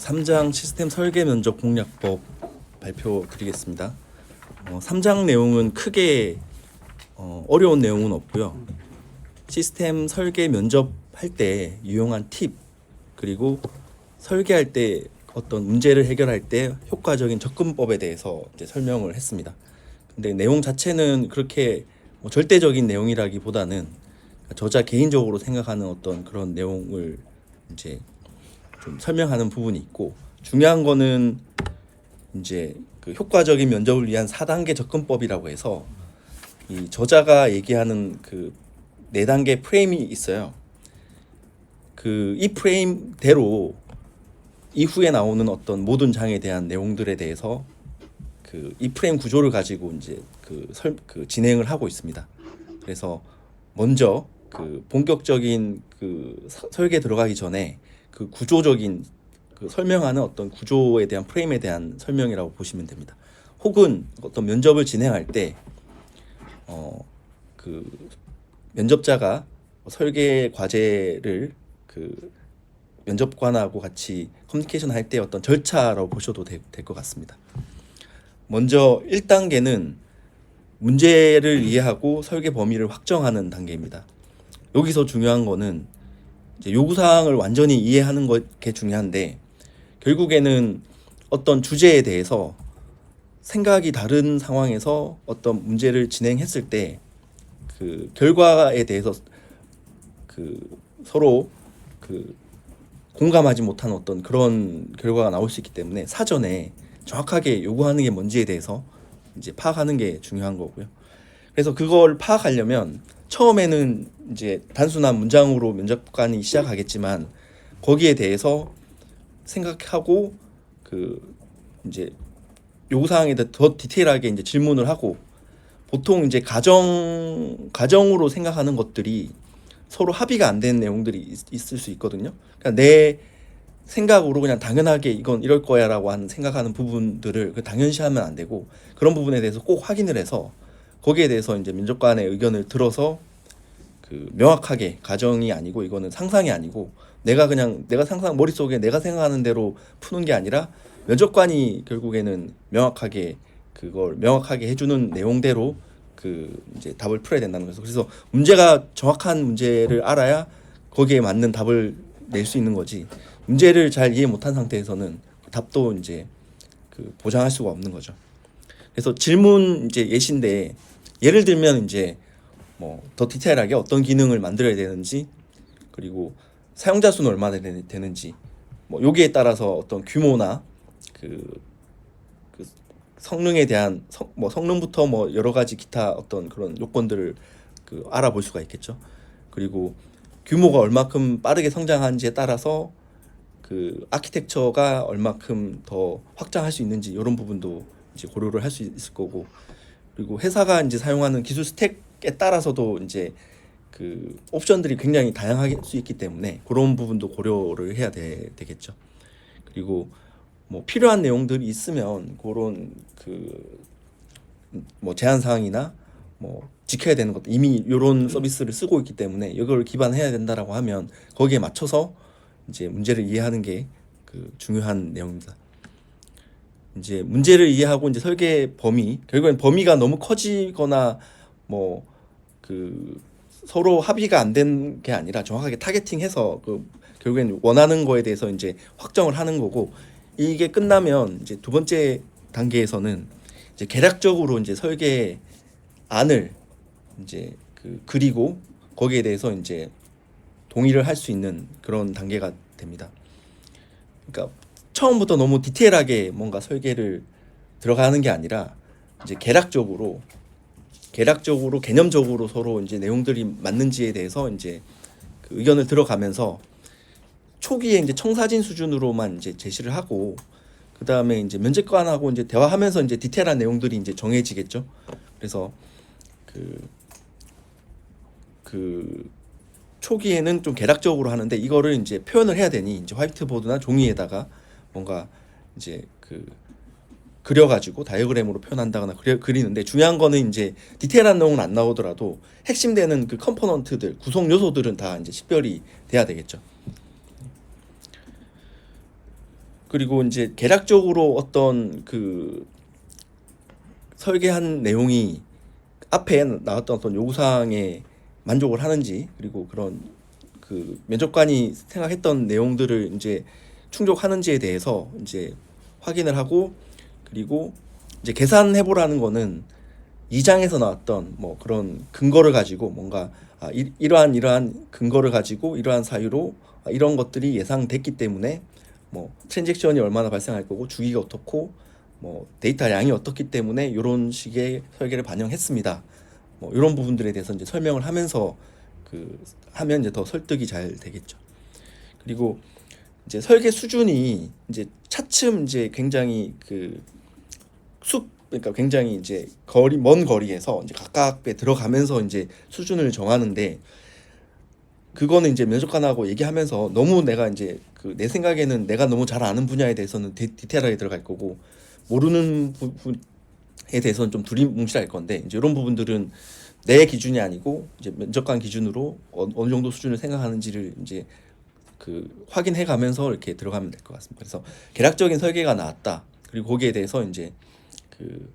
3장 시스템 설계 면접 공략법 발표 드리겠습니다. 어, 3장 내용은 크게 어, 어려운 내용은 없고요. 시스템 설계 면접할 때 유용한 팁 그리고 설계할 때 어떤 문제를 해결할 때 효과적인 접근법에 대해서 설명을 했습니다. 근데 내용 자체는 그렇게 뭐 절대적인 내용이라기보다는 저자 개인적으로 생각하는 어떤 그런 내용을 이제 좀 설명하는 부분이 있고 중요한 거는 이제 그 효과적인 면접을 위한 4단계 접근법이라고 해서 이 저자가 얘기하는 그네 단계 프레임이 있어요. 그 이 프레임대로 이후에 나오는 어떤 모든 장에 대한 내용들에 대해서 그 이 프레임 구조를 가지고 이제 그, 설, 그 진행을 하고 있습니다. 그래서 먼저 그 본격적인 그 서- 설계 들어가기 전에 그 구조적인 그 설명하는 어떤 구조에 대한 프레임에 대한 설명이라고 보시면 됩니다. 혹은 어떤 면접을 진행할 때 어 그 면접자가 설계 과제를 그 면접관하고 같이 커뮤니케이션 할 때 어떤 절차라고 보셔도 될 것 같습니다. 먼저 1단계는 문제를 이해하고 설계 범위를 확정하는 단계입니다. 여기서 중요한 거는 요구사항을 완전히 이해하는 게 중요한데 결국에는 어떤 주제에 대해서 생각이 다른 상황에서 어떤 문제를 진행했을 때 그 결과에 대해서 그 서로 그 공감하지 못한 어떤 그런 결과가 나올 수 있기 때문에 사전에 정확하게 요구하는 게 뭔지에 대해서 이제 파악하는 게 중요한 거고요. 그래서 그걸 파악하려면 처음에는 이제 단순한 문장으로 면접관이 시작하겠지만 거기에 대해서 생각하고 그 이제 요구 사항에 대해 더 디테일하게 이제 질문을 하고 보통 이제 가정 가정으로 생각하는 것들이 서로 합의가 안된 내용들이 있, 있을 수 있거든요. 그러니까 내 생각으로 그냥 당연하게 이건 이럴 거야라고 하는 생각하는 부분들을 그 당연시하면 안 되고 그런 부분에 대해서 꼭 확인을 해서 거기에 대해서 이제 민족관의 의견을 들어서 그 명확하게 가정이 아니고 이거는 상상이 아니고 내가 그냥 내가 상상 머릿속에 내가 생각하는 대로 푸는 게 아니라 면접관이 결국에는 명확하게 그걸 명확하게 해주는 내용대로 그 이제 답을 풀어야 된다는 거죠. 그래서 문제가 정확한 문제를 알아야 거기에 맞는 답을 낼 수 있는 거지. 문제를 잘 이해 못한 상태에서는 답도 이제 그 보장할 수가 없는 거죠. 그래서 질문 이제 예시인데 예를 들면 이제 뭐 더 디테일하게 어떤 기능을 만들어야 되는지 그리고 사용자 수는 얼마나 되- 되는지 뭐 여기에 따라서 어떤 규모나 그, 그 성능에 대한 성, 뭐 성능부터 뭐 여러 가지 기타 어떤 그런 요건들을 그 알아볼 수가 있겠죠. 그리고 규모가 얼마큼 빠르게 성장하는지에 따라서 그 아키텍처가 얼마큼 더 확장할 수 있는지 이런 부분도 이제 고려를 할 수 있을 거고 그리고 회사가 이제 사용하는 기술 스택에 따라서도 이제 그 옵션들이 굉장히 다양할 수 있기 때문에 그런 부분도 고려를 해야 되, 되겠죠. 그리고 뭐 필요한 내용들이 있으면 그런 그 뭐 제한 사항이나 뭐 지켜야 되는 것도 이미 이런 서비스를 쓰고 있기 때문에 이걸 기반해야 된다라고 하면 거기에 맞춰서 이제 문제를 이해하는 게 그 중요한 내용입니다. 이제 문제를 이해하고 이제 설계 범위 결국엔 범위가 너무 커지거나 뭐 그 서로 합의가 안 된 게 아니라 정확하게 타겟팅해서 그 결국엔 원하는 거에 대해서 이제 확정을 하는 거고 이게 끝나면 이제 두 번째 단계에서는 이제 계략적으로 이제 설계 안을 이제 그 그리고 거기에 대해서 이제 동의를 할 수 있는 그런 단계가 됩니다. 그러니까 처음부터 너무 디테일하게 뭔가 설계를 들어가는 게 아니라 이제 계략적으로 계략적으로 개념적으로 서로 이제 내용들이 맞는지에 대해서 이제 그 의견을 들어가면서 초기에 이제 청사진 수준으로만 이제 제시를 하고 그 다음에 이제 면접관하고 이제 대화하면서 이제 디테일한 내용들이 이제 정해지겠죠. 그래서 그, 그 초기에는 좀 계략적으로 하는데 이거를 이제 표현을 해야 되니 이제 화이트보드나 종이에다가 뭔가 이제 그 그려가지고 다이어그램으로 표현한다거나 그려, 그리는데 중요한 거는 이제 디테일한 내용은 안 나오더라도 핵심되는 그 컴포넌트들 구성 요소들은 다 이제 식별이 돼야 되겠죠. 그리고 이제 계략적으로 어떤 그 설계한 내용이 앞에 나왔던 어떤 요구사항에 만족을 하는지 그리고 그런 그 면접관이 생각했던 내용들을 이제 충족하는지에 대해서 이제 확인을 하고 그리고 이제 계산해 보라는 거는 이장에서 나왔던 뭐 그런 근거를 가지고 뭔가 아, 이, 이러한 이러한 근거를 가지고 이러한 사유로 아, 이런 것들이 예상됐기 때문에 뭐 트랜잭션이 얼마나 발생할 거고 주기가 어떻고 뭐 데이터 양이 어떻기 때문에 이런 식의 설계를 반영했습니다. 뭐 이런 부분들에 대해서 이제 설명을 하면서 그 하면 이제 더 설득이 잘 되겠죠. 그리고 이제 설계 수준이 이제 차츰 이제 굉장히 그 숲 그러니까 굉장히 이제 거리 먼 거리에서 이제 가깝게 들어가면서 이제 수준을 정하는데 그거는 이제 면접관하고 얘기하면서 너무 내가 이제 그 내 생각에는 내가 너무 잘 아는 분야에 대해서는 디, 디테일하게 들어갈 거고 모르는 부분에 대해서는 좀 두리뭉실할 건데 이제 이런 부분들은 내 기준이 아니고 이제 면접관 기준으로 어, 어느 정도 수준을 생각하는지를 이제 그 확인해 가면서 이렇게 들어가면 될 것 같습니다. 그래서 계략적인 설계가 나왔다. 그리고 거기에 대해서 이제 그,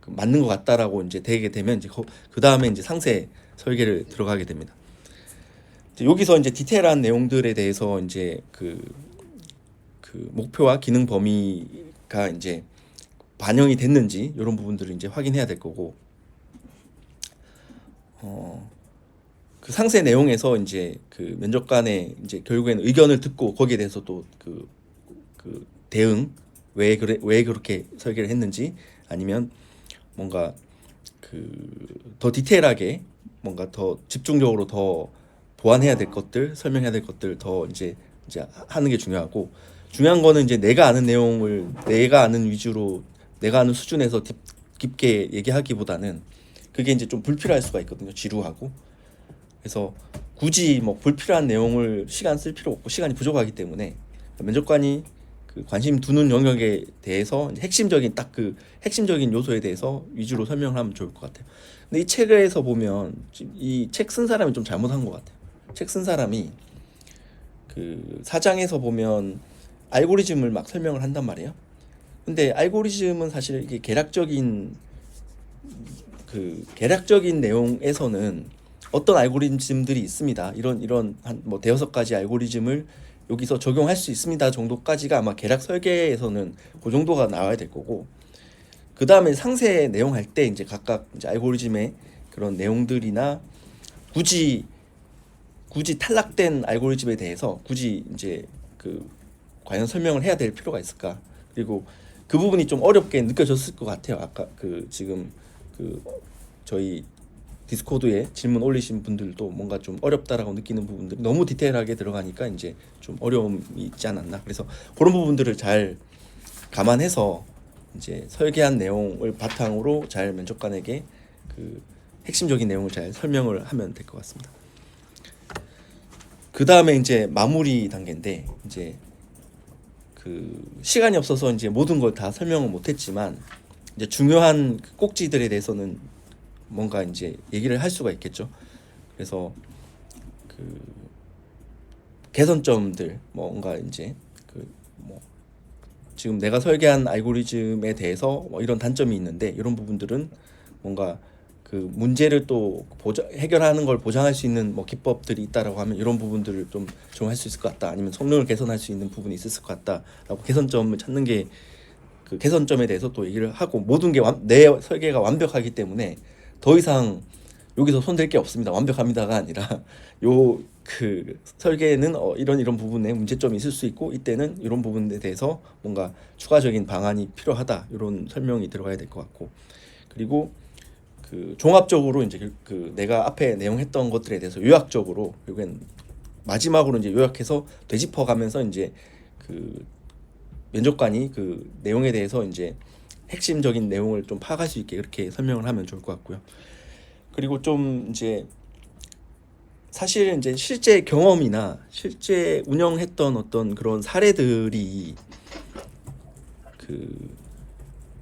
그 맞는 것 같다라고 이제 되게 되면 이제 그 다음에 이제 상세 설계를 들어가게 됩니다. 이제 여기서 이제 디테일한 내용들에 대해서 이제 그, 그 목표와 기능 범위가 이제 반영이 됐는지 이런 부분들을 이제 확인해야 될 거고 어, 그 상세 내용에서 이제 그 면접관의 이제 결국에는 의견을 듣고 거기에 대해서 또그 그 대응 왜 그래 왜 그렇게 설계를 했는지 아니면 뭔가 그 더 디테일하게 뭔가 더 집중적으로 더 보완해야 될 것들 설명해야 될 것들 더 이제 이제 하는 게 중요하고 중요한 거는 이제 내가 아는 내용을 내가 아는 위주로 내가 아는 수준에서 딥, 깊게 얘기하기보다는 그게 이제 좀 불필요할 수가 있거든요 지루하고 그래서 굳이 뭐 불필요한 내용을 시간 쓸 필요 없고 시간이 부족하기 때문에 면접관이 그 관심 두는 영역에 대해서 핵심적인 딱 그 핵심적인 요소에 대해서 위주로 설명을 하면 좋을 것 같아요. 근데 이 책에서 보면 이 책 쓴 사람이 좀 잘못한 것 같아요. 책 쓴 사람이 그 사장에서 보면 알고리즘을 막 설명을 한단 말이에요. 근데 알고리즘은 사실 이게 계략적인 그 계략적인 내용에서는 어떤 알고리즘들이 있습니다. 이런 이런 한 뭐 대여섯 가지 알고리즘을 여기서 적용할 수 있습니다 정도까지가 아마 계략 설계에서는 그 정도가 나와야 될 거고 그 다음에 상세 내용 할 때 이제 각각 이제 알고리즘의 그런 내용들이나 굳이 굳이 탈락된 알고리즘에 대해서 굳이 이제 그 과연 설명을 해야 될 필요가 있을까 그리고 그 부분이 좀 어렵게 느껴졌을 것 같아요 아까 그 지금 그 저희 디스코드에 질문 올리신 분들도 뭔가 좀 어렵다라고 느끼는 부분들이 너무 디테일하게 들어가니까 이제 좀 어려움이 있지 않았나 그래서 그런 부분들을 잘 감안해서 이제 설계한 내용을 바탕으로 잘 면접관에게 그 핵심적인 내용을 잘 설명을 하면 될 것 같습니다. 그 다음에 이제 마무리 단계인데 이제 그 시간이 없어서 이제 모든 걸 다 설명을 못했지만 이제 중요한 그 꼭지들에 대해서는 뭔가 이제 얘기를 할 수가 있겠죠. 그래서 그 개선점들 뭔가 이제 그 뭐 지금 내가 설계한 알고리즘에 대해서 뭐 이런 단점이 있는데 이런 부분들은 뭔가 그 문제를 또 보자, 해결하는 걸 보장할 수 있는 뭐 기법들이 있다라고 하면 이런 부분들을 좀 적용할 수 있을 것 같다. 아니면 성능을 개선할 수 있는 부분이 있을 것 같다라고 개선점을 찾는 게 그 개선점에 대해서 또 얘기를 하고 모든 게 내 설계가 완벽하기 때문에 더 이상 여기서 손댈 게 없습니다. 완벽합니다가 아니라 요 그 설계에는 어, 이런 이런 부분에 문제점이 있을 수 있고 이때는 이런 부분에 대해서 뭔가 추가적인 방안이 필요하다 이런 설명이 들어가야 될 것 같고 그리고 그 종합적으로 이제 그- 그 내가 앞에 내용했던 것들에 대해서 요약적으로 결국엔 마지막으로 이제 요약해서 되짚어가면서 이제 그 면접관이 그 내용에 대해서 이제 핵심적인 내용을 좀 파악할 수 있게 그렇게 설명을 하면 좋을 것 같고요. 그리고 좀 이제 사실 이제 실제 경험이나 실제 운영했던 어떤 그런 사례들이 그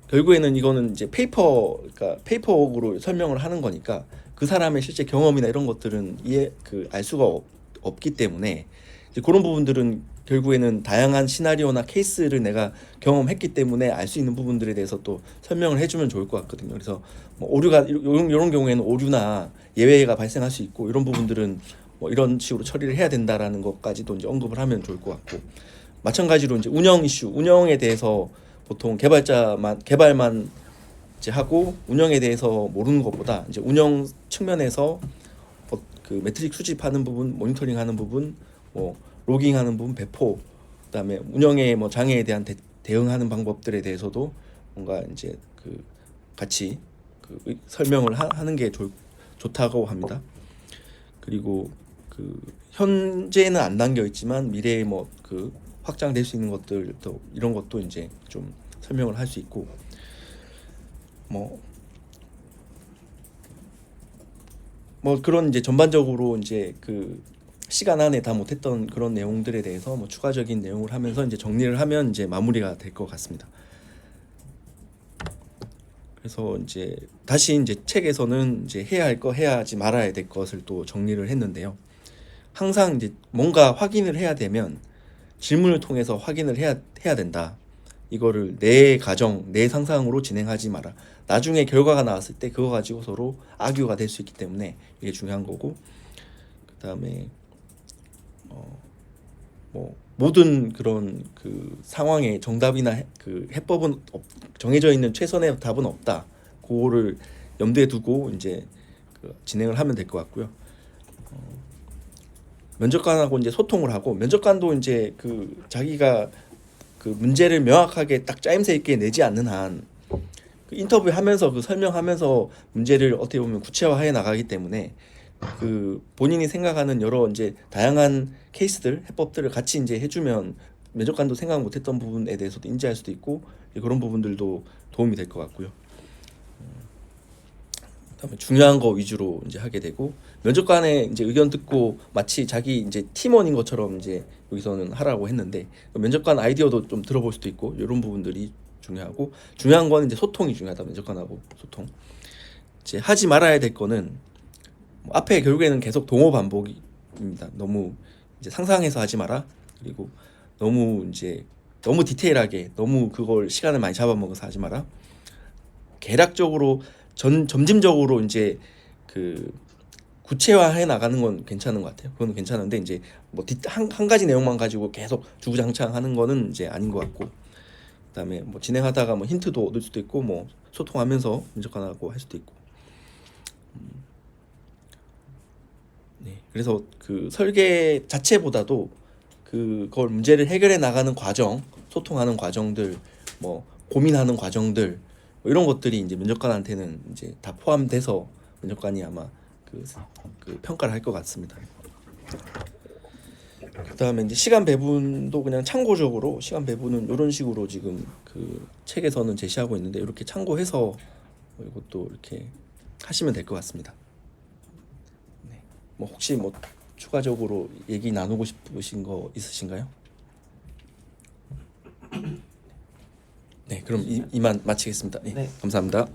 결국에는 이거는 이제 페이퍼 그러니까 페이퍼워크로 설명을 하는 거니까 그 사람의 실제 경험이나 이런 것들은 이해 그 알 수가 없, 없기 때문에 이제 그런 부분들은 결국에는 다양한 시나리오나 케이스를 내가 경험했기 때문에 알 수 있는 부분들에 대해서 또 설명을 해주면 좋을 것 같거든요. 그래서 뭐 오류가 이런, 이런 경우에는 오류나 예외가 발생할 수 있고 이런 부분들은 뭐 이런 식으로 처리를 해야 된다라는 것까지도 이제 언급을 하면 좋을 것 같고 마찬가지로 이제 운영 이슈, 운영에 대해서 보통 개발자만 개발만 이제 하고 운영에 대해서 모르는 것보다 이제 운영 측면에서 어, 그 매트릭 수집하는 부분, 모니터링하는 부분, 뭐 로깅하는 부분, 배포, 그다음에 운영의 뭐 장애에 대한 대, 대응하는 방법들에 대해서도 뭔가 이제 그 같이 그 의- 설명을 하, 하는 게 좋, 좋다고 합니다. 그리고 그 현재는 안 담겨 있지만 미래에 뭐 그 확장될 수 있는 것들도 이런 것도 이제 좀 설명을 할 수 있고 뭐뭐 그런 이제 전반적으로 이제 그 시간 안에 다 못했던 그런 내용들에 대해서 뭐 추가적인 내용을 하면서 이제 정리를 하면 이제 마무리가 될 것 같습니다. 그래서 이제 다시 이제 책에서는 이제 해야 할 거 해야 하지 말아야 될 것을 또 정리를 했는데요. 항상 이제 뭔가 확인을 해야 되면 질문을 통해서 확인을 해야 해야 된다. 이거를 내 가정, 내 상상으로 진행하지 마라. 나중에 결과가 나왔을 때 그거 가지고 서로 악유가 될 수 있기 때문에 이게 중요한 거고 그다음에 모든 그런 그 상황에 정답이나 해, 그 해법은 없, 정해져 있는 최선의 답은 없다. 그거를 염두에 두고 이제 그 진행을 하면 될 것 같고요. 어, 면접관하고 이제 소통을 하고 면접관도 이제 그 자기가 그 문제를 명확하게 딱 짜임새 있게 내지 않는 한 그 인터뷰 하면서 그 설명하면서 문제를 어떻게 보면 구체화해 나가기 때문에 그 본인이 생각하는 여러 이제 다양한 케이스들 해법들을 같이 이제 해주면 면접관도 생각 못했던 부분에 대해서도 인지할 수도 있고 그런 부분들도 도움이 될 것 같고요. 음, 그다음에 중요한 거 위주로 이제 하게 되고 면접관의 이제 의견 듣고 마치 자기 이제 팀원인 것처럼 이제 여기서는 하라고 했는데 면접관 아이디어도 좀 들어볼 수도 있고 이런 부분들이 중요하고 중요한 건 이제 소통이 중요하다 면접관하고 소통. 이제 하지 말아야 될 거는 뭐 앞에 결국에는 계속 동호 반복입니다. 너무 이제 상상해서 하지 마라. 그리고 너무 이제 너무 디테일하게 너무 그걸 시간을 많이 잡아먹어서 하지 마라. 계략적으로 전 점진적으로 이제 그 구체화해 나가는 건 괜찮은 것 같아요. 그건 괜찮은데 이제 뭐한 한 가지 내용만 가지고 계속 주구장창 하는 거는 이제 아닌 것 같고 그다음에 뭐 진행하다가 뭐 힌트도 얻을 수도 있고 뭐 소통하면서 분석하고 할 수도 있고 음. 네 그래서 그 설계 자체보다도 그걸 문제를 해결해 나가는 과정 소통하는 과정들 뭐 고민하는 과정들 뭐 이런 것들이 이제 면접관한테는 이제 다 포함돼서 면접관이 아마 그, 그 평가를 할 것 같습니다. 그다음에 이제 시간 배분도 그냥 참고적으로 시간 배분은 이런 식으로 지금 그 책에서는 제시하고 있는데 이렇게 참고해서 이것도 이렇게 하시면 될 것 같습니다. 네. 뭐 혹시 뭐 추가적으로 얘기 나누고 싶으신 거 있으신가요? 네, 그럼 이, 이만 마치겠습니다. 네, 네. 감사합니다.